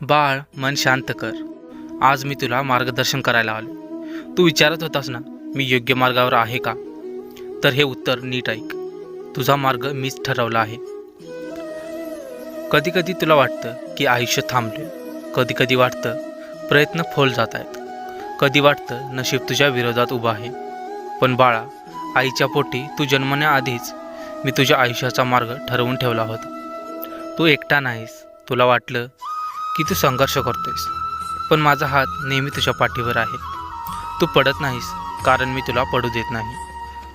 बाळ मन शांत कर. आज मी तुला मार्गदर्शन करायला आलो. तू विचारत होतास ना मी योग्य मार्गावर आहे का? तर हे उत्तर नीट ऐक. तुझा मार्ग मीच ठरवला आहे. कधी कधी तुला वाटतं की आयुष्य थांबले. कधी कधी वाटतं प्रयत्न फोल जात आहेत. कधी वाटतं नशीब तुझ्या विरोधात उभं आहे. पण बाळा आईच्या पोटी तू जन्मण्याआधीच मी तुझ्या आयुष्याचा मार्ग ठरवून ठेवला होता. तू एकटा नाहीस. तुला वाटलं की तू संघर्ष करतोयस. पण माझा हात नेहमी तुझ्या पाठीवर आहे. तू पडत नाहीस कारण मी तुला पडू देत नाही.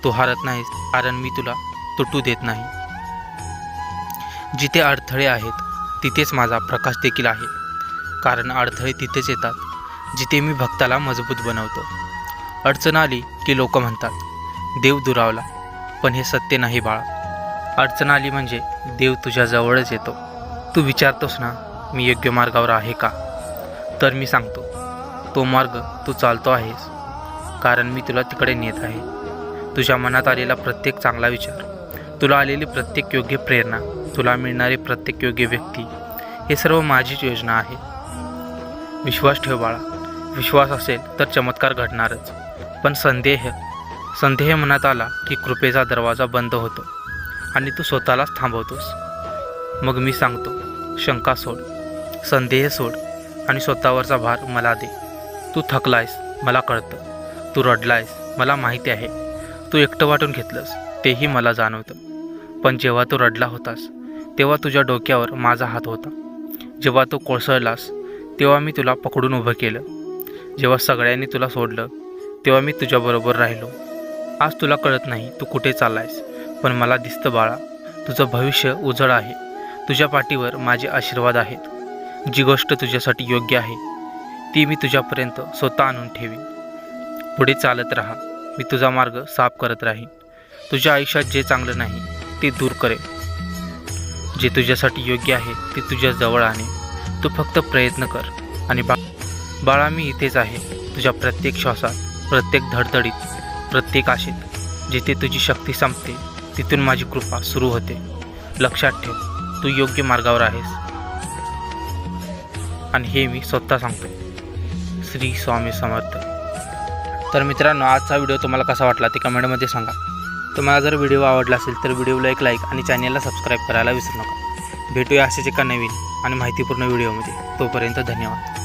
तू हारत नाहीस कारण मी तुला तुटू देत नाही. जिथे अडथळे आहेत तिथेच माझा प्रकाश देखील आहे. कारण अडथळे तिथेच येतात जिथे मी भक्ताला मजबूत बनवतो. अडचण आली की लोक म्हणतात देव दुरावला पण हे सत्य नाही बाळा. अडचण आली म्हणजे देव तुझ्याजवळच येतो. तू विचारतोस ना मी योग्य मार्गावर आहे का? तर मी सांगतो तो मार्ग तू चालतो आहेस कारण मी तुला तिकडे नेत आहे. तुझ्या मनात आलेला प्रत्येक चांगला विचार तुला आलेली प्रत्येक योग्य प्रेरणा तुला मिळणारी प्रत्येक योग्य व्यक्ती हे सर्व माझीच योजना आहे. विश्वास ठेव बाळा विश्वास असेल तर चमत्कार घडणारच. पण संदेह संदेह मनात आला की कृपेचा दरवाजा बंद होतो आणि तू स्वतःलाच थांबवतोस. मग मी सांगतो शंका सोड. संदेह सोड आणि स्वतःवरचा भार मला दे. तू थकलायस मला कळतं. तू रडलायस मला माहिती आहे. तू एकटं वाटून घेतलंस तेही मला जाणवतं. पण जेव्हा तू रडला होतास तेव्हा तुझ्या डोक्यावर माझा हात होता. जेव्हा तू कोसळलास तेव्हा मी तुला पकडून उभं केलं. जेव्हा सगळ्यांनी तुला सोडलं तेव्हा मी तुझ्याबरोबर राहिलो. आज तुला कळत नाही तू कुठे चाललायस पण मला दिसतं बाळा तुझं भविष्य उजळ आहे. तुझ्या पाठीवर माझे आशीर्वाद आहेत. जी गोष्ट तुझ्यासाठी योग्य आहे ती मी तुझ्यापर्यंत स्वतः आणून ठेवीन. पुढे चालत राहा. मी तुझा मार्ग साफ करत राहीन. तुझ्या आयुष्यात जे चांगलं नाही ते दूर करेन. जे तुझ्यासाठी योग्य आहे ते तुझ्या जवळ आणे. तू फक्त प्रयत्न कर. आणि बा बाळा मी इथेच आहे. तुझ्या प्रत्येक श्वासात प्रत्येक धडधडीत प्रत्येक आशेत जिथे तुझी शक्ती संपते तिथून माझी कृपा सुरू होते. लक्षात ठेव तू योग्य मार्गावर आहेस. आणि हे मी स्वतः सांगतो श्री स्वामी समर्थ. तर मित्रांनो आजचा व्हिडिओ तुम्हाला कसा वाटला ते कमेंटमध्ये सांगा. तुम्हाला जर व्हिडिओ आवडला असेल तर व्हिडिओला एक लाईक आणि चॅनलला सबस्क्राईब करायला विसरू नका. भेटूया असेच एका नवीन आणि माहितीपूर्ण व्हिडिओमध्ये तोपर्यंत धन्यवाद.